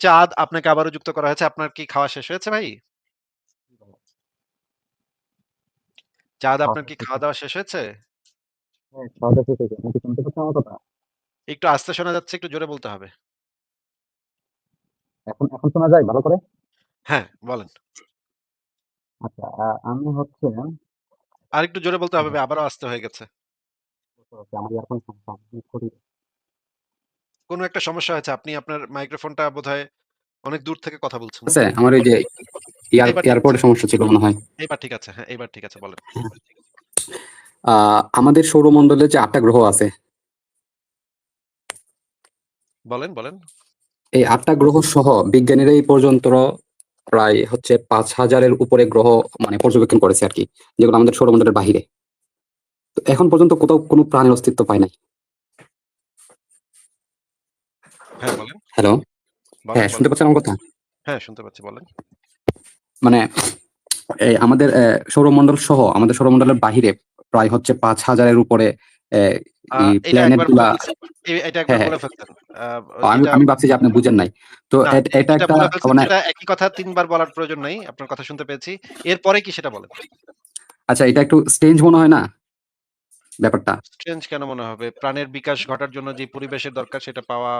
চাঁদ আপনাকে আবারও যুক্ত করা হয়েছে। আপনার কি খাওয়া শেষ হয়েছে ভাই? চাঁদ আপনার কি? হ্যাঁ, খাওয়া-দাওয়া শেষ হয়েছে। কথা? একটু আস্তে শোনা যাচ্ছে, একটু জোরে বলতে হবে। এখন এখন শোনা যায় ভালো করে? হ্যাঁ, বলেন। আচ্ছা, আমি হচ্ছে আরেকটু জোরে বলতে হবে হ্যাঁ। আবারও আস্তে হয়ে গেছে। আমার। করি। কোন একটা সমস্যা হয়েছে। আপনি আপনার মাইক্রোফোনটা বোধহয় অনেক দূর থেকে কথা বলছেন। আমার ওই যে এয়ারপোর্ট। সমস্যা ছিল মনে হয়। এবার ঠিক আছে। হ্যাঁ, এবার ঠিক আছে বলেন। আ আমাদের সৌরমণ্ডলে যে আটটা গ্রহ আছে বলেন, বলেন। এই আটটা গ্রহ সহ বিজ্ঞানীরা এই পর্যন্ত প্রায় হচ্ছে পাঁচ হাজারের উপরে গ্রহ মানে পর্যবেক্ষণ করেছে আর কি যেগুলো আমাদের সৌরমণ্ডলের বাহিরে। তো এখন পর্যন্ত কোথাও কোনো প্রাণের অস্তিত্ব পায় নাই। হ্যাঁ, বলেন। হ্যালো? হ্যাঁ, শুনতে পাচ্ছেন আমার কথা? হ্যাঁ, শুনতে পাচ্ছি বলেন। মানে এই আমাদের অ্যা সৌরমণ্ডল সহ আমাদের সৌরমণ্ডলের বাহিরে প্রায় হচ্ছে ৫০০০ এর উপরে হ্যাঁ, হ্যাঁ। আমি ভাবছি যে আপনি বুঝেন নাই। তো এটা একটা মানে একই কথা তিনবার বলার প্রয়োজন নাই। আপনার কথা শুনতে পেয়েছি। এরপরে কি সেটা বলেন। আচ্ছা, এটা একটু স্ট্রেঞ্জ মনে হয় না? ব্যাপারটা? স্ট্রেঞ্জ কেন মনে হবে? প্রাণের বিকাশ ঘটার জন্য যে পরিবেশের দরকার সেটা পাওয়া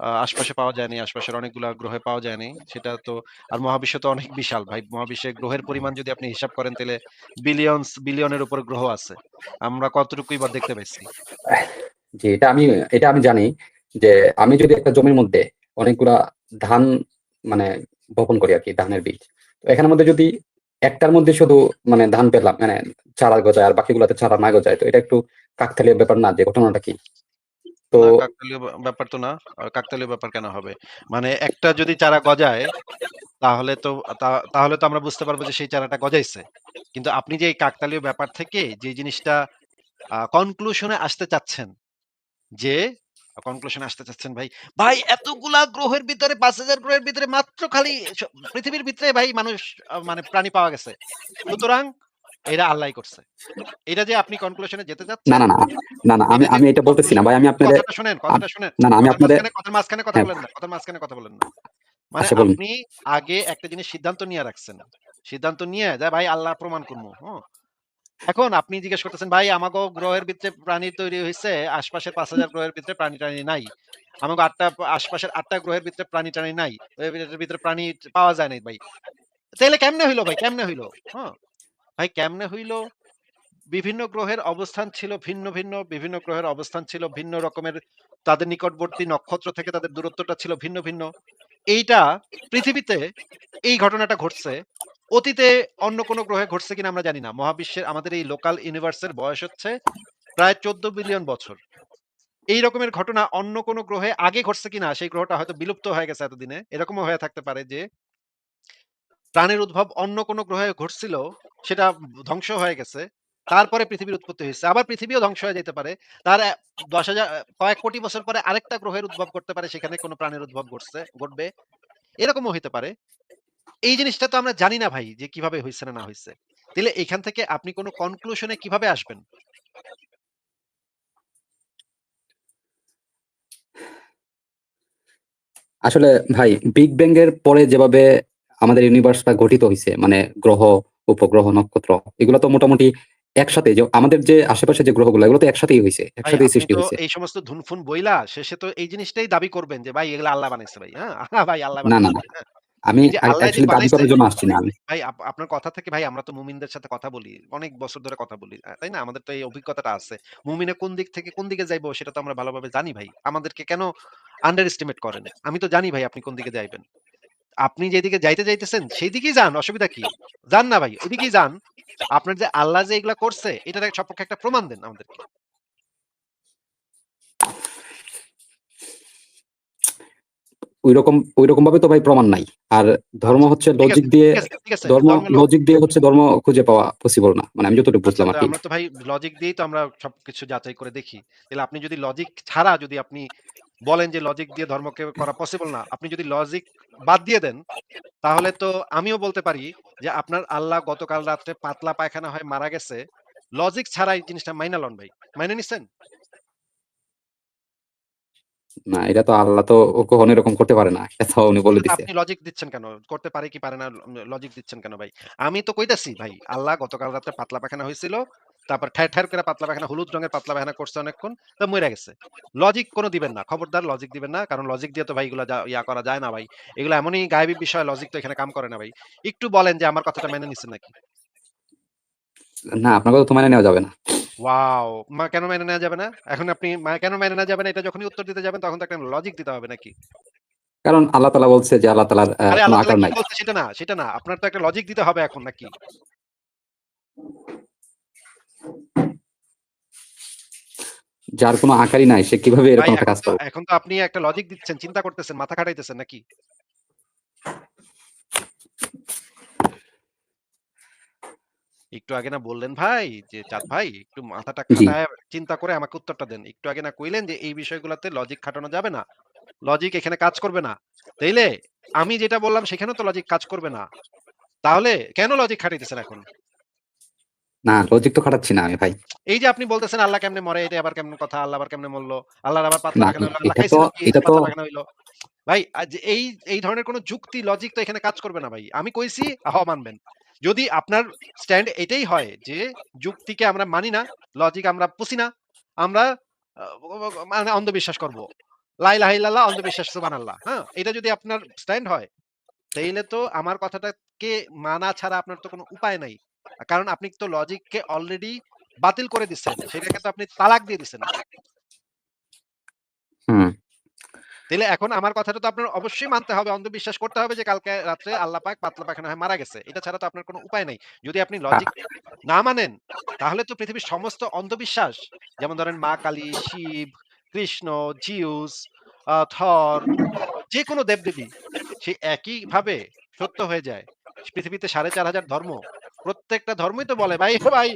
আশপাশে পাওয়া যায়নি। আশপাশের অনেকগুলা গ্রহে পাওয়া যায়নি। সেটা তো আর মহাবিশ্ব তো অনেক বিশাল ভাই। মহাবিশ্বে গ্রহের পরিমাণ যদি আপনি হিসাব করেন তাইলে বিলিয়নস বিলিয়নের উপর গ্রহ আছে। আমরা কতটুকুই বা দেখতে পাইছি। জি, এটা আমি এটা আমি জানি যে আমি যদি একটা জমির মধ্যে অনেকগুলা ধান মানে বপন করি আর কি ধানের বীজ। তো এখানের মধ্যে যদি একটার মধ্যে শুধু মানে ধান পেলাম মানে চারা গজায় আর বাকিগুলাতে চারা না গজায় তো এটা একটু কাকতালীয় ব্যাপার না যে ঘটনাটা কি? তো কাকতালীয় ব্যা ব্যাপার তো না। কাকতালীয় ব্যাপার কেন হবে? মানে একটা যদি চারা গজায় তাহলে তো তাহলে তো আমরা বুঝতে পারব যে সেই চারাটা গজাইছে। কিন্তু আপনি যে এই কাকতালীয় ব্যাপার থেকে যে জিনিসটা কনক্লুশন আসতে চাচ্ছেন যে কনক্লুশন আসতে চাচ্ছেন ভাই, ভাই এতগুলা গ্রহের ভিতরে ৫০০০ গ্রহের ভিতরে মাত্র খালি পৃথিবীর ভিতরে ভাই মানুষ মানে প্রাণী পাওয়া গেছে। সুতরাং এরা আল্লাহই করছে। এটা যে আপনি কনক্লুশন যেতে না, চাচ্ছেন না, না, না, না আমি এটা আমি এটা বলতেছি না ভাই আমি আপনারে কথাটা শোনেন, কথাটা শোনেন। না, না আমি মাঝখানে কথার মাঝখানে কথা হ্যাঁ। বলেন না। কথার মাঝখানে কথা বলেন না। মানে আচ্ছা আপনি আগে একটা জিনিস সিদ্ধান্ত নিয়ে রাখছেন। সিদ্ধান্ত নিয়ে যে ভাই আল্লাহ প্রমাণ করমু। হুম? এখন আপনি জিজ্ঞেস করতেছেন ভাই আমাগো গ্রহের ভিতরে প্রাণী তৈরি হইছে, আশপাশের ৫০০০ গ্রহের ভিতরে প্রাণী-টাণী নাই। আমাগো ৮ টা আশপাশের ৮ টা গ্রহের ভিতরে প্রাণী-টাণী নাই। ভিতরে প্রাণী পাওয়া যায় নাই ভাই। তাইলে কেমনে হইল ভাই? কেমনে হইল? হ্যাঁ? ভাই কেমনে হইল? বিভিন্ন গ্রহের অবস্থান ছিল ভিন্ন, ভিন্ন। বিভিন্ন গ্রহের অবস্থান ছিল ভিন্ন রকমের। তাদের নিকটবর্তী নক্ষত্র থেকে তাদের দূরত্বটা ছিল ভিন্ন, ভিন্ন। এইটা পৃথিবীতে এই ঘটনাটা ঘটছে। অতীতে অন্য কোন গ্রহে ঘটছে কিনা আমরা জানি না। মহাবিশ্বের আমাদের এই লোকাল ইউনিভার্সের বয়স হচ্ছে প্রায় ১৪ বিলিয়ন বছর। এই রকমের ঘটনা অন্য কোন গ্রহে আগে ঘটছে কিনা সেই গ্রহটা হয়তো বিলুপ্ত হয়ে গেছে এতদিনে। এরকমও হয়ে থাকতে পারে যে প্রাণের উদ্ভব অন্য কোন গ্রহে ঘটছিল, সেটা ধ্বংস হয়ে গেছে। তারপরে পৃথিবীর উৎপত্তি হইছে। আবার পৃথিবীও ধ্বংস হয়ে যেতে পারে। তার অ্যা ১০,০০০ কয়েক কোটি বছর পরে আরেকটা গ্রহের উদ্ভব করতে পারে। সেখানে কোনো প্রাণের উদ্ভব ঘটছে ঘটবে। এরকমও হইতে পারে। এই জিনিসটা তো আমরা জানি না ভাই যে কীভাবে হইছে না, না হইছে। তাইলে এখান থেকে আপনি কোন কনক্লুশন কীভাবে আসবেন? আসলে ভাই বিগ ব্যাং এর পরে যেভাবে আমাদের ইউনিভার্সটা গঠিত হইছে মানে গ্রহ, উপগ্রহ, নক্ষত্র এগুলো তো মোটামুটি একসাথে যে আমাদের যে আশেপাশে যে গ্রহগুলো এগুলো তো একসাথেই। ভাই একসাথেই সৃষ্টি তো হইছে। এই সমস্ত ধুনফুন বইলা শেষে তো এই জিনিসটাই দাবি করবেন যে ভাই এগুলা আল্লাহ বানাইছে ভাই। হ্যাঁ? ভাই আল্লাহ না, না, না। হ্যাঁ? আমি অ্যাকচুয়ালি দাবি করার জন্য আসছি না ভাই আপনার কথা থেকে ভাই আমরা তো মুমিনদের সাথে কথা বলি। অনেক বছর ধরে কথা বলি। তাই না? আমাদের তো এই অভিজ্ঞতাটা আছে। মুমিনে কোন দিক থেকে কোন দিকে যাইবো সেটা তো আমরা ভালোভাবে জানি ভাই। আমাদেরকে কেন আন্ডার এস্টিমেট করেন? আমি তো জানি ভাই আপনি কোন দিকে যাইবেন। আপনি যেদিকে যাইতে যাইতেছেন সেই দিকেই যান। অসুবিধা কি? যান না ভাই। ওইদিকেই যান। আপনার যে আল্লাহ যে এগুলা করছে এটার সপক্ষে একটা প্রমাণ দেন আমাদেরকে। ঐরকম ঐরকম ভাবে তো ভাই প্রমাণ নাই। আর ধর্ম আচ্ছা। হচ্ছে লজিক দিয়ে। ধর্ম লজিক দিয়ে হচ্ছে ধর্ম খুঁজে পাওয়া পসিবল না। মানে আমি যতটুকু আচ্ছা বুঝলাম তো আরকি। আমরা তো ভাই লজিক দিয়েই তো আমরা সবকিছু যাচাই করে দেখি। তাইলে আপনি যদি লজিক ছাড়া যদি আপনি বলেন যে লজিক দিয়ে ধর্মকে করা পসিবল না। আপনি যদি লজিক বাদ দিয়ে দেন, তাহলে তো আমিও বলতে পারি যে আপনার আল্লাহ গতকাল রাত্রে পাতলা পায়খানা হয়ে মারা গেছে। লজিক ছাড়া এই জিনিসটা মাইনা লন ভাই। মাইনা নিছেন? না এটা তো আল্লাহ তো কখনো এরকম করতে পারে না। এটা উনি বলে দিছে। আপনি লজিক দিচ্ছেন কেন? করতে পারে কি পারে না লজিক দিচ্ছেন কেন ভাই? আমি তো কইতাছি ভাই, আল্লাহ গতকাল রাত্রে পাতলা পায়খানা হইছিল। তারপর ঠের, ঠের করে পাতলা পায়খানা হলুদ রঙের পাতলা পায়খানা করছে অনেকক্ষণ। তো মইরা গেছে। লজিক কোনো দিবেন না। খবরদার লজিক দিবেন না। কারণ লজিক দিয়ে তো ভাই এগুলো ইয়া করা যায় না ভাই। এগুলো এমনই গায়েবী বিষয় লজিক তো এখানে কাম করে না ভাই। একটু বলেন যে আমার কথাটা মেনে নিচ্ছেন নাকি? না, আপনার কথা তো মেনে নেওয়া যাবে না। ওয়াও! মা কেন মেনে নেওয়া যাবে না? এখন আপনি মা কেন মেনে নেওয়া যাবে না এটা যখনই উত্তর দিতে যাবেন তখন তো একটা লজিক দিতে হবে নাকি? কারণ আল্লাহ তাআলা বলছে যে আল্লাহ তাআলার আরে আকার নাই। সেটা না, সেটা না। আপনার তো একটা লজিক দিতে হবে এখন নাকি? যার কোন আকারই নাই সে কীভাবে এরকম একটা কাজ করবে? এখন তো আপনি একটা লজিক দিচ্ছেন, চিন্তা করতেছেন, মাথা খাটাইতেছেন নাকি? একটু আগে না বললেন ভাই যে, "চাঁদ ভাই একটু মাথাটা। খাটায় চিন্তা করে আমাকে উত্তরটা দেন।" একটু আগে না কইলেন যে, "এই বিষয়গুলাতে লজিক খাটানো যাবে না। লজিক এখানে কাজ করবে না।" তাইলে আমি যেটা বললাম সেখানেও তো লজিক কাজ করবে না। তাহলে কেন লজিক খাটাইতেছেন এখন? না, লজিক তো খাটাচ্ছি না আমি ভাই। এই যে আপনি বলতেছেন আল্লাহ কেমনে মরে, এটা আবার কেমন কথা? আল্লাহ আবার কেমনে মরল? আল্লাহর আবার পাতলা। আল্লাহ এটা তো। ভাই এই এই ধরনের কোন যুক্তি লজিক তো এখানে কাজ করবে না ভাই। আমি কইছি হ মানবেন। যদি আপনার স্ট্যান্ড এটাই হয় যে যুক্তিকে আমরা মানি না, লজিক আমরা পুষি না, আমরা মানে অন্ধবিশ্বাস করব। লাই ইলাহা ইল্লাল্লাহ অন্ধবিশ্বাস সুবহানাল্লাহ। হ্যাঁ? এটা যদি আপনার স্ট্যান্ড হয়, তাইলে তো আমার কথাটাকে মানা ছাড়া আপনার তো কোনো উপায় নাই। কারণ আপনি তো লজিককে অলরেডি বাতিল করে দিচ্ছেন। সেটাকে তো আপনি তালাক দিয়ে দিচ্ছেন। হুম। তাইলে এখন আমার কথাটা তো আপনার অবশ্যই মানতে হবে, অন্ধবিশ্বাস করতে হবে যে কালকে রাত্রে আল্লাহ পাক পাতলা পায়খানা হয়ে মারা গেছে। এটা ছাড়া তো আপনার কোন উপায় নাই। যদি আপনি লজিক না মানেন, তাহলে তো পৃথিবীর সমস্ত অন্ধবিশ্বাস যেমন ধরেন মা কালী, শিব, কৃষ্ণ, জিউস, থর যেকোনো দেবদেবী সে একই ভাবে সত্য হয়ে যায়। পৃথিবীতে ৪৫০০ ধর্ম। প্রত্যেকটা ধর্মই তো বলে ভাই, ভাই,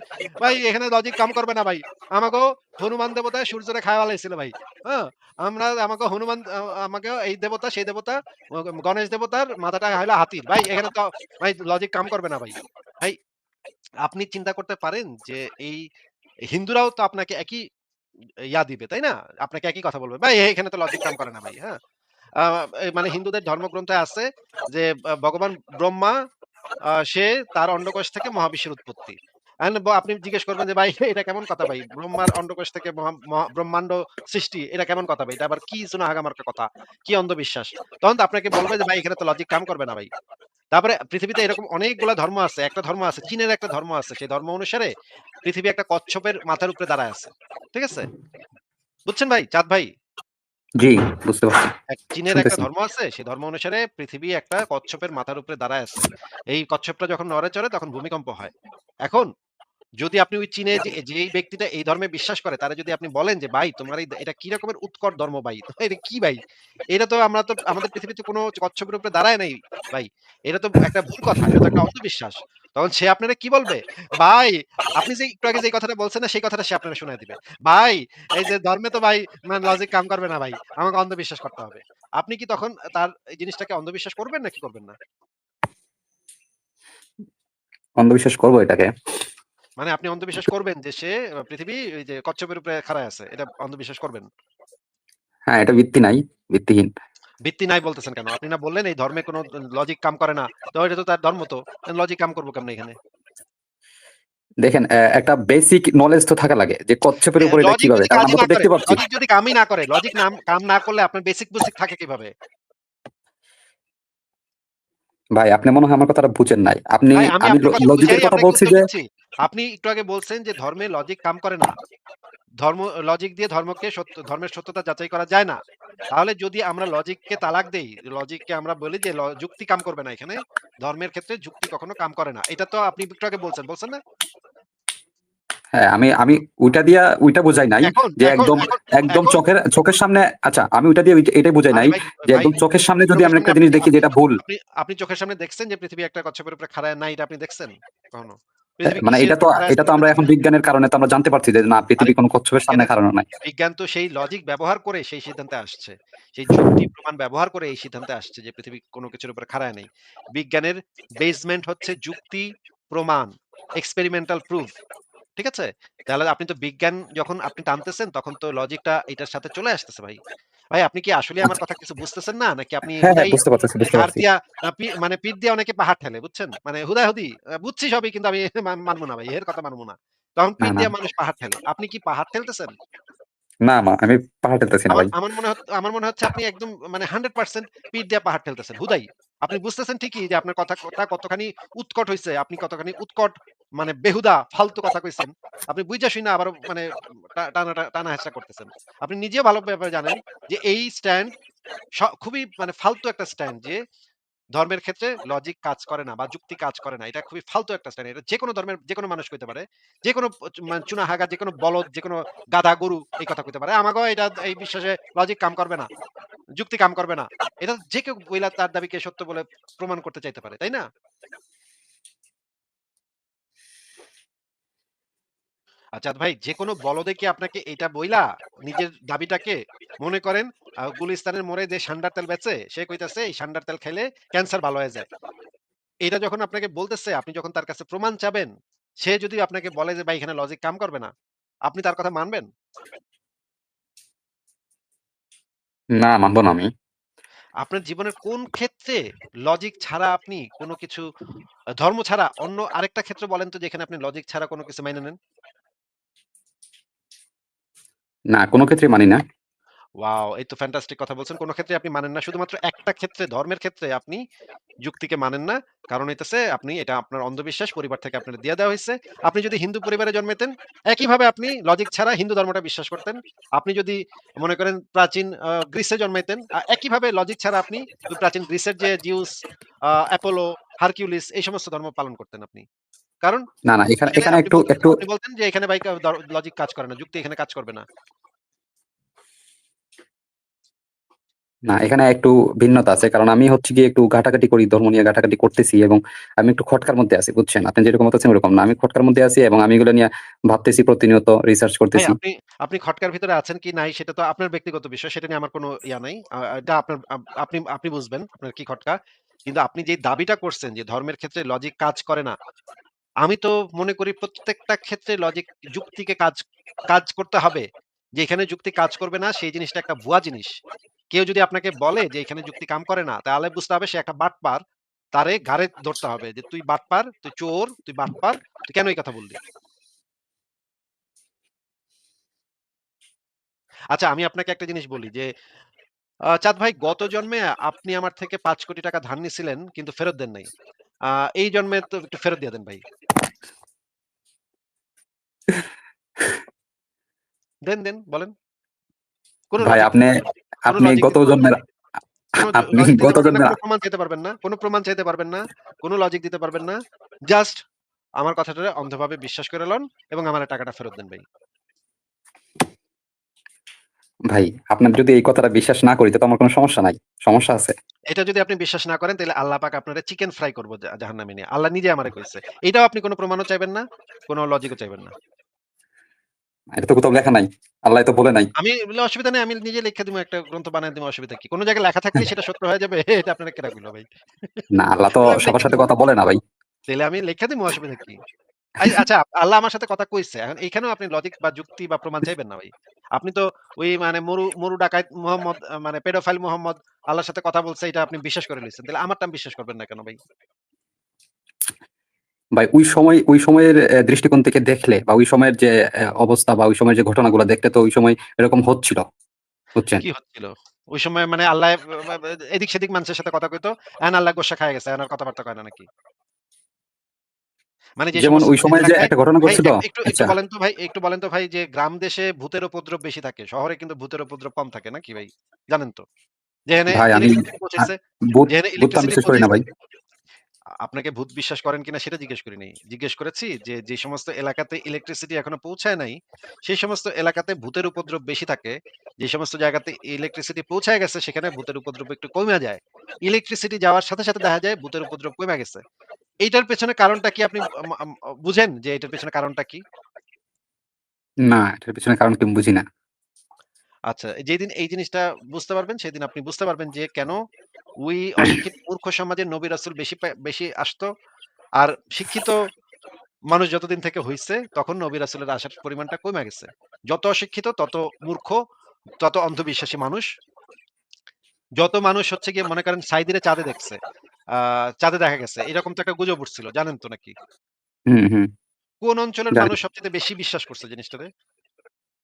ভাই এখানে লজিক কাম করবে না ভাই। আমাগো হনুমান দেবতা সূর্যরে খাইয়া ফেলাইছিল ভাই। হ্যাঁ? আমরা আমাকে হনুমান আমাকে এই দেবতা সেই দেবতা গণেশ দেবতার মাথাটা হইল হাতির। ভাই এখানে তো ভাই লজিক কাম করবে না ভাই। ভাই আপনি চিন্তা করতে পারেন যে এই হিন্দুরাও তো আপনাকে একই ইয়া দিবে, তাই না? আপনাকে একই কথা বলবে। ভাই এখানে তো লজিক কাম করে না ভাই। হ্যাঁ? মানে হিন্দুদের ধর্মগ্রন্থে আছে যে ভগবান ব্রহ্মা সে তার অন্ডকোষ থেকে মহাবিশ্বের উৎপত্তি। আপনি জিজ্ঞেস করবেন যে, "ভাই এটা কেমন কথা ভাই? ব্রহ্মার অন্ডকোষ থেকে ব্রহ্মাণ্ড সৃষ্টি এটা কেমন কথা ভাই? এটা আবার কি সুনা হাগামার্কা কথা? কি অন্ধবিশ্বাস?" তখন তো আপনাকে বলবে যে, "ভাই এখানে তো লজিক কাম করবে না ভাই।" তারপরে পৃথিবীতে এরকম অনেকগুলা ধর্ম আছে। একটা ধর্ম আছে, চীনের একটা ধর্ম আছে। সেই ধর্ম অনুসারে পৃথিবী একটা কচ্ছপের মাথার উপরে দাঁড়ায় আছে। ঠিক আছে? বুঝছেন ভাই? চাঁদ ভাই? জি, বুঝতে পারছি। চীনের একটা ধর্ম আছে। সেই ধর্ম অনুসারে পৃথিবী একটা কচ্ছপের মাথার উপরে দাঁড়ায় আছে। এই কচ্ছপটা যখন নড়ে চড়ে তখন ভূমিকম্প হয়। এখন যদি আপনি ওই চীনে যে যেই ব্যক্তিটা এই ধর্মে বিশ্বাস করে তারে যদি আপনি বলেন যে, "ভাই তোমার এটা কি রকমের উৎকট ধর্ম ভাই? এটা কি ভাই? এটা তো আমরা তো আমাদের পৃথিবীতে কোনো কচ্ছপের উপরে দাঁড়ায় নাই ভাই। এটা তো একটা ভুল কথা। এটা তো একটা অন্ধবিশ্বাস।" তখন সে আপনারে কি বলবে? "ভাই আপনি যে একটু আগে যে কথাটা বলছেন না সেই কথাটা সে আপনারে শুনায় দিবে। ভাই এই যে ধর্মে তো ভাই মানে লজিক কাম করবে না ভাই। আমাকে অন্ধবিশ্বাস করতে হবে।" আপনি কি তখন তার এই জিনিসটাকে অন্ধবিশ্বাস করবেন নাকি করবেন না? অন্ধবিশ্বাস করব এটাকে। মানে আপনি অন্ধবিশ্বাস করবেন যে সে পৃথিবী ওই যে কচ্ছপের উপরে খাড়ায় আছে। এটা অন্ধবিশ্বাস করবেন? হ্যাঁ, এটা ভিত্তি নাই, ভিত্তিহীন। ভিত্তি নাই বলতেছেন কেন? আপনি না বললেন এই ধর্মে কোন লজিক কাম করে না। তো এটা তো তার ধর্ম তো। লজিক কাম করব কেমনে এখানে? দেখেন একটা বেসিক নলেজ তো থাকা লাগে যে কচ্ছপের উপর এটা কীভাবে? কারণ আমরা তো দেখতে পাচ্ছি। লজিক যদি কামই না করে, লজিক নাম কাম না করলে আপনার বেসিক বুসিক থাকে কীভাবে? ভাই আপনি মনে হয় আমার কথাটা বুঝেন নাই। আপনি আমি লজিকের কথা বলছি যে আপনি একটু আগে বলছেন যে ধর্মে লজিক কাম করে না। ধর্ম লজিক দিয়ে ধর্মকে সত্য ধর্মের সত্যতা যাচাই করা যায় না। তাহলে যদি আমরা লজিককে তালাক দেই, লজিককে আমরা বলি যে যুক্তি কাম করবে না এখানে। ধর্মের ক্ষেত্রে যুক্তি কখনো কাম করে না। এটা তো আপনি একটু আগে বলছেন, বলছেন না? হ্যাঁ, আমি আমি ওইটা দিয়া ওইটা বুঝাই নাই যে একদম একদম চোখের চোখের সামনে আচ্ছা আমি ওইটা দিয়ে এটাই বুঝাই নাই যে একদম চোখের সামনে যদি চোখের আমি একটা জিনিস দেখি যে আপনি এটা ভুল আপনি আপনি চোখের সামনে দেখছেন যে পৃথিবী একটা কচ্ছপের উপরে খাড়ায় নাই এটা আপনি দেখছেন কখনো? কি মানে এটা তো এটা তো আমরা এখন বিজ্ঞানের কারণে তো আমরা জানতে পারছি যে না পৃথিবী কোন কচ্ছপের সামনে খাড়ানো নাই। বিজ্ঞান তো সেই লজিক ব্যবহার করে সেই সিদ্ধান্তে আসছে। সেই যুক্তি প্রমাণ ব্যবহার করে এই সিদ্ধান্তে আসছে যে পৃথিবী কোন কিছুর উপরে খাড়ায় নাই। বিজ্ঞানের বেসমেন্ট হচ্ছে যুক্তি, প্রমাণ, এক্সপেরিমেন্টাল প্রুফ। ঠিক আছে? তাহলে আপনি তো বিজ্ঞান যখন আপনি টানতেছেন তখন তো লজিকটা এটার সাথে চলে আসতেছে ভাই। ভাই আপনি কি আসলেই আমার কথা কিছু বুঝতেছেন না? নাকি আপনি হ্যাঁ, হ্যাঁ বুঝতে পারতেছি, বুঝতে পারছি। মানে পিঠ দিয়ে অনেকে পাহাড় ঠেলে, বুঝছেন? মানে হুদাহুদি বুঝছি সবই কিন্তু আমি মানব না ভাই। এর কথা মানব না। তখন পিঠ দিয়ে মানুষ পাহাড় ঠেলে। আপনি কি পাহাড় ঠেলতেছেন? না, মা আমি পাহাড় ঠেলতেছি না আমার ভাই। আমার মনে হচ্ছে আমার মনে হচ্ছে আপনি একদম মানে 100% পিঠ দিয়ে পাহাড় ঠেলতেছেন, হুদাই। আপনি বুঝতেছেন ঠিকই যে আপনার কথা টা কতখানি উৎকট হইছে। আপনি কতখানি উৎকট মানে বেহুদা ফালতু কথা কইছেন। আপনি বুইঝা শুইনা আবারও মানে টানা টানা হেঁচড়া করতেছেন। আপনি নিজেও ব্যাপারে জানেন যে এই স্ট্যান্ড খুবই মানে ফালতু একটা স্ট্যান্ড যে ধর্মের ক্ষেত্রে লজিক কাজ করে না বা যুক্তি কাজ করে না। এটা খুবই ফালতু একটা স্ট্যান্ড। এটা যেকোনো ধর্মের যেকোনো মানুষ কইতে পারে। যেকোনো প মানে চুনাহাগা, যেকোনো বলদ, যেকোনো গাধা, গরু এই কথা কইতে পারে। আমাগো এটা এই বিশ্বাসে লজিক কাম করবে না। যুক্তি কাম করবে না। এটা যে কেউ বইলা তার দাবিকে সত্য বলে প্রমাণ করতে চাইতে পারে। তাই না? আচ্ছা ভাই যেকোনো বলদে কি আপনাকে এইটা বইলা নিজের দাবিটাকে মনে করেন গুলিস্তানের মোড়ে যে সান্ডার তেল বেচে সে কইতাছে এই সান্ডার তেল খাইলে ক্যান্সার ভালো হয়ে যায়। এটা যখন আপনাকে বলতেছে আপনি যখন তার কাছে প্রমাণ চাবেন, সে যদি আপনাকে বলে যে ভাই এখানে লজিক কাম করবে না, আপনি তার কথা মানবেন? না, মানব না আমি। আপনার জীবনের কোন ক্ষেত্রে লজিক ছাড়া আপনি কোন কিছু ধর্ম ছাড়া অন্য আরেকটা ক্ষেত্র বলেন তো যেখানে আপনি লজিক ছাড়া কোনো কিছু মাইনে নেন? না, কোন ক্ষেত্রেই মানি না। ওয়াও! এই তো ফ্যান্টাস্টিক কথা বলছেন। কোন ক্ষেত্রে আপনি মানেন না। শুধুমাত্র একটা ক্ষেত্রে ধর্মের ক্ষেত্রে আপনি যুক্তিকে মানেন না। কারণ হইতেছে আপনি এটা আপনার অন্ধবিশ্বাস পরিবার থেকে আপনার দিয়ে দেওয়া হইছে। আপনি যদি হিন্দু পরিবারে জন্মাইতেন, একইভাবে আপনি লজিক ছাড়া হিন্দু ধর্মটা বিশ্বাস করতেন। আপনি যদি মনে করেন প্রাচীন গ্রিসে জন্মাইতেন, আ একইভাবে লজিক ছাড়া আপনি প্রাচীন গ্রিসের যে জিউস, অ্যাপোলো, হারকিউলিস এই সমস্ত ধর্ম পালন করতেন আপনি। কারণ না, না এখানে এখানে একটু একটু বলতেন যে এখানে ভাই লজিক কাজ করে না। যুক্তি এখানে কাজ করবে না। না, এখানে একটু ভিন্নতা আছে। কারণ আমি হচ্ছে গিয়ে একটু ঘাটাঘাটি করি, ধর্ম নিয়ে ঘাটাঘাটি করতেছি এবং আমি একটু খটকার মধ্যে আছি, বুঝছেন? আপনি যেরকম ওরকম না। আমি খটকার মধ্যে আছি এবং আমি এগুলো নিয়ে ভাবতেছি প্রতিনিয়ত রিসার্চ করতেছি। আপনি আপনি খটকার ভিতরে আছেন কি নাই সেটা তো আপনার ব্যক্তিগত বিষয়। সেটা নিয়ে আমার কোন ইয়া নাই। এটা আপনার আপনি আপনি বুঝবেন আপনার কি খটকা। কিন্তু আপনি যে দাবিটা করছেন যে ধর্মের ক্ষেত্রে লজিক কাজ করে না। আমি তো মনে করি প্রত্যেকটা ক্ষেত্রে লজিক যুক্তিকে কাজ কাজ করতে হবে। যে এখানে যুক্তি কাজ করবে না সেই জিনিসটা একটা ভুয়া জিনিস। কেউ যদি আপনাকে বলে যে এখানে যুক্তি কাম করে না, তাহলে বুঝতে হবে সে একটা বাটপার। তারে ঘাড়ে ধরতে হবে যে তুই বাটপার, তুই চোর, তুই বাটপার, তুই কেন এই কথা বললি? আচ্ছা আমি আপনাকে একটা জিনিস বলি যে চাঁদ ভাই গত জন্মে আপনি আমার থেকে পাঁচ কোটি টাকা ধার নিছিলেন কিন্তু ফেরত দেন নাই। এই জন্মে তো একটু ফেরত দিয়ে দেন ভাই। দেন, দেন বলেন। ভাই আপনি আপনি গত জন্মের আপনি গত জন্মের প্রমাণ চাইতে পারবেন না, কোন প্রমাণ চাইতে পারবেন না, কোন লজিক দিতে পারবেন না। জাস্ট আমার কথাটারে অন্ধভাবে বিশ্বাস করে লন এবং আমার টাকাটা ফেরত দেন ভাই। ভাই, আপনার যদি এই কথাটা বিশ্বাস না করি তো আমার কোন সমস্যা নাই। সমস্যা আছে? এটা যদি আপনি বিশ্বাস না করেন তাহলে আল্লাহ পাক আপনারে চিকেন ফ্রাই করব জা জাহান্নামে নিয়ে। আল্লাহ নিজে আমারে কইছে। এটাও আপনি কোন প্রমাণও চাইবেন না, কোন লজিকও চাইবেন না। এটা তো কোথাও লেখা নাই। আল্লাহ তো বলে নাই। আমি বলে অসুবিধা নেই। আমি নিজে লিখে দিব একটা গ্রন্থ বানায় দিমু অসুবিধা কি? কোন জায়গায় লেখা থাকলে সেটা সত্য হয়ে যাবে এটা আপনারে কেডা কইলো ভাই? না, আল্লাহ তো সবার সাথে কথা বলে না ভাই। তাহলে আমি লিখে দিব অসুবিধা কি? আচ্ছা আল্লাহ আমার সাথে কথা কইছে। এখন এইখানেও আপনি লজিক বা যুক্তি বা প্রমাণ চাইবেন না ভাই। আপনি তো ওই মানে মরু মরু ডাকাইত মোহাম্মদ মানে পেডোফাইল মোহাম্মদ আল্লাহর সাথে কথা বলছে এটা আপনি বিশ্বাস করে। তাহলে আমারটা বিশ্বাস করবেন না কেন ভাই? ভাই ওই সময় ওই সময়ের দৃষ্টিকোণ থেকে দেখলে বা ওই সময়ের যে অবস্থা বা ওই সময়ের যে ঘটনাগুলো দেখতে তো ওই সময় এরকম হচ্ছিল। বুঝছেন? কি হচ্ছিল? ওই সময় মানে আল্লাহ এদিক সেদিক মানুষের সাথে কথা কইতো। এখন আল্লাহ গোস্বা খায়া গেছে। এখন আর কথাবার্তা কয় না নাকি? মানে যেমন ওই সময়ে যে একটা ঘটনা ঘটছিল একটু আচ্ছা। বলেন তো ভাই একটু বলেন তো ভাই যে গ্রাম দেশে ভূতের উপদ্রব বেশি থাকে। শহরে কিন্তু ভূতের উপদ্রব কম থাকে নাকি ভাই? জানেন তো? যেখানে। আপনাকে ভূত বিশ্বাস করেন কিনা সেটা জিজ্ঞেস করি নাই। জিজ্ঞেস করেছি যে, যে সমস্ত এলাকাতে ইলেকট্রিসিটি এখনও পৌঁছায় নাই, সেই সমস্ত এলাকাতে ভূতের উপদ্রব বেশি থাকে। যে সমস্ত জায়গাতে ইলেকট্রিসিটি পৌঁছায় গেছে সেখানে ভূতের উপদ্রব একটু কমে যায়। ইলেকট্রিসিটি যাওয়ার সাথে, সাথে দেখা যায় ভূতের উপদ্রব কমে গেছে। এইটার পেছনে কারণটা কি আপনি বুঝেন যে এটার পেছনে কারণটা কি? না, এটার পেছনে কারণ কি বুঝি না। আচ্ছা, যেদিন এই জিনিসটা বুঝতে পারবেন সেদিন আপনি বুঝতে পারবেন যে কেন ওই অশিক্ষিত মূর্খ সমাজে নবী রাসূল বেশি বেশি আসতো। আর শিক্ষিত মানুষ যতদিন থেকে হইছে তখন নবী রাসূলের আসার পরিমাণটা কমে গেছে। যত অশিক্ষিত তত মূর্খ, তত অন্ধবিশ্বাসী মানুষ যত মানুষ হচ্ছে গিয়ে মনে করেন সাইদিরে চাঁদে দেখছে। চাঁদে দেখা গেছে। এরকম তো একটা গুজব উঠছিল। জানেন তো নাকি? কোন অঞ্চলের মানুষ সবচাইতে বেশি বিশ্বাস করছে জিনিসটাতে?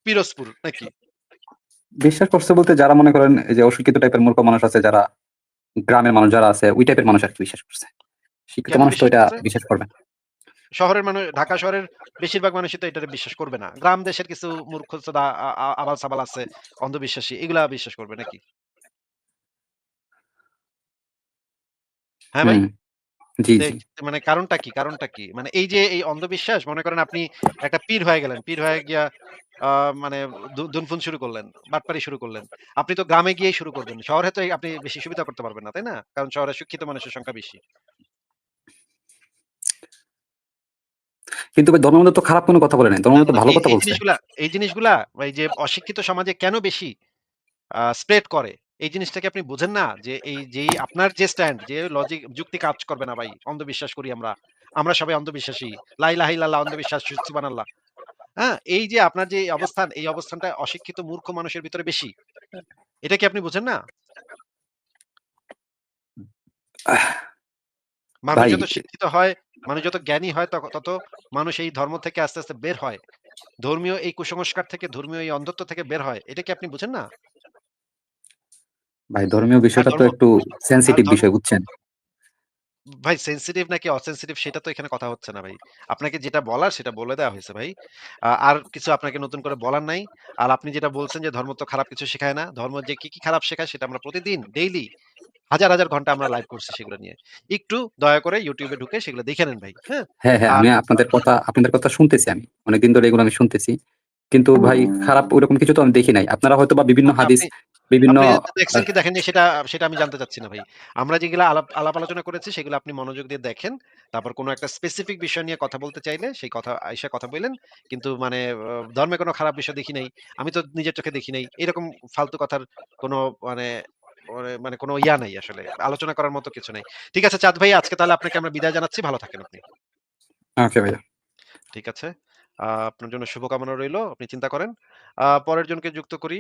পিরোজপুর নাকি? বিশ্বাস করছে বলতে যারা মনে করেন যে অশিক্ষিত টাইপের মূর্খ মানুষ আছে যারা গ্রামের মানুষ যারা আছে ওই টাইপের মানুষ আরকি বিশ্বাস করছে। শিক্ষিত মানুষ তো এটা বিশ্বাস করবে শহরের মানুষ ঢাকা শহরের বেশিরভাগ মানুষই তো এটারে বিশ্বাস করবে না। গ্রাম দেশের কিছু মূর্খচোদা আ আ আবাল-সাবাল আছে, অন্ধবিশ্বাসী এগুলা বিশ্বাস করবে নাকি? হ্যাঁ ভাই? মানে কারণটা কি? কারণটা কি? মানে এই যে এই অন্ধবিশ্বাস মনে করেন আপনি একটা পীর হয়ে গেলেন। পীর হয়ে গিয়া মানে দুনফুন শুরু করলেন, বাটপারি শুরু করলেন। আপনি তো গ্রামে গিয়েই শুরু করবেন। শহরে তো আপনি বেশি সুবিধা করতে পারবেন না, তাই না? কারণ শহরে শিক্ষিত মানুষের সংখ্যা বেশি। কিন্তু ধর্মের তো খারাপ কোনো কথা বলে নাই। ধর্মের না, ভালো কথা এই বলছে। জিনিসগুলা এই জিনিসগুলা এই যে অশিক্ষিত সমাজে কেন বেশি স্প্রেড করে? এই জিনিসটা কি আপনি বুঝেন না? যে এই যেই আপনার যে স্ট্যান্ড যে লজিক যুক্তি কাজ করবে না ভাই। অন্ধবিশ্বাস করি আমরা। আমরা সবাই অন্ধবিশ্বাসী। লা ইলাহা ইল্লাল্লাহ অন্ধবিশ্বাস সুবহানাল্লাহ। হ্যাঁ? এই যে আপনার যে অবস্থান, এই অবস্থানটা অশিক্ষিত মূর্খ মানুষের ভিতরে বেশি। এটা কি আপনি বুঝেন না? মানুষ যত শিক্ষিত হয়, মানুষ যত জ্ঞানী হয় তত মানুষ এই ধর্ম থেকে আস্তে, আস্তে বের হয়। ধর্মীয় এই কুসংস্কার থেকে, ধর্মীয় এই অন্ধত্ব থেকে বের হয়। এটা কি আপনি বুঝেন না? ভাই ধর্মীয় বিষয়টা তো একটু সেনসিটিভ বিষয় বুঝছেন? ভাই সেনসিটিভ নাকি অসেনসিটিভ সেটা তো এখানে কথা হচ্ছে না ভাই। আপনাকে যেটা বলার সেটা বলে দেওয়া হয়েছে ভাই। আর কিছু আপনাকে নতুন করে বলার নাই। আর আপনি যেটা বলছেন যে ধর্ম তো খারাপ কিছু শেখায় না। ধর্ম যে কি, কি খারাপ শেখায় সেটা আমরা প্রতিদিন ডেইলি হাজার, হাজার ঘণ্টা আমরা লাইভ করছি সেগুলো নিয়ে। একটু দয়া করে ইউটিউবে ঢুকে সেগুলো দেখে নেন ভাই। হ্যাঁ? হ্যাঁ, হ্যাঁ, আমি আপনাদের কথা আপনাদের কথা শুনতেছি আমি। অনেকদিন ধরে এগুলো আমি শুনতেছি। কিন্তু ভাই খারাপ ওরকম কিছু তো আমি দেখি নাই। আপনারা হয়তো বা বিভিন্ন হাদিস, বিভিন্ন দেখছেন কি দেখেননি সেটা সেটা আমি জানতে চাচ্ছি না ভাই। আমরা যেগুলা আলাপ আলোচনা করেছি সেগুলো আপনি মনোযোগ দিয়ে দেখেন। তারপর কোন একটা স্পেসিফিক বিষয় নিয়ে কথা বলতে চাইলে সেই কথা আইসা কথা বইলেন। কিন্তু মানে ধর্মে কোনো খারাপ বিষয় দেখি নাই। আমি তো নিজের চোখে দেখি নাই। এরকম ফালতু কথার কোনো মানে মানে মানে কোন ইয়া নাই আসলে। আলোচনা করার মতো কিছু নাই। ঠিক আছে চাঁদ ভাই আজকে তাহলে আপনাকে আমরা বিদায় জানাচ্ছি। ভালো থাকেন আপনি। ওকে ভাইয়া। ঠিক আছে। আপনার জন্য শুভকামনা রইল। আপনি চিন্তা করেন। পরের জনকে যুক্ত করি।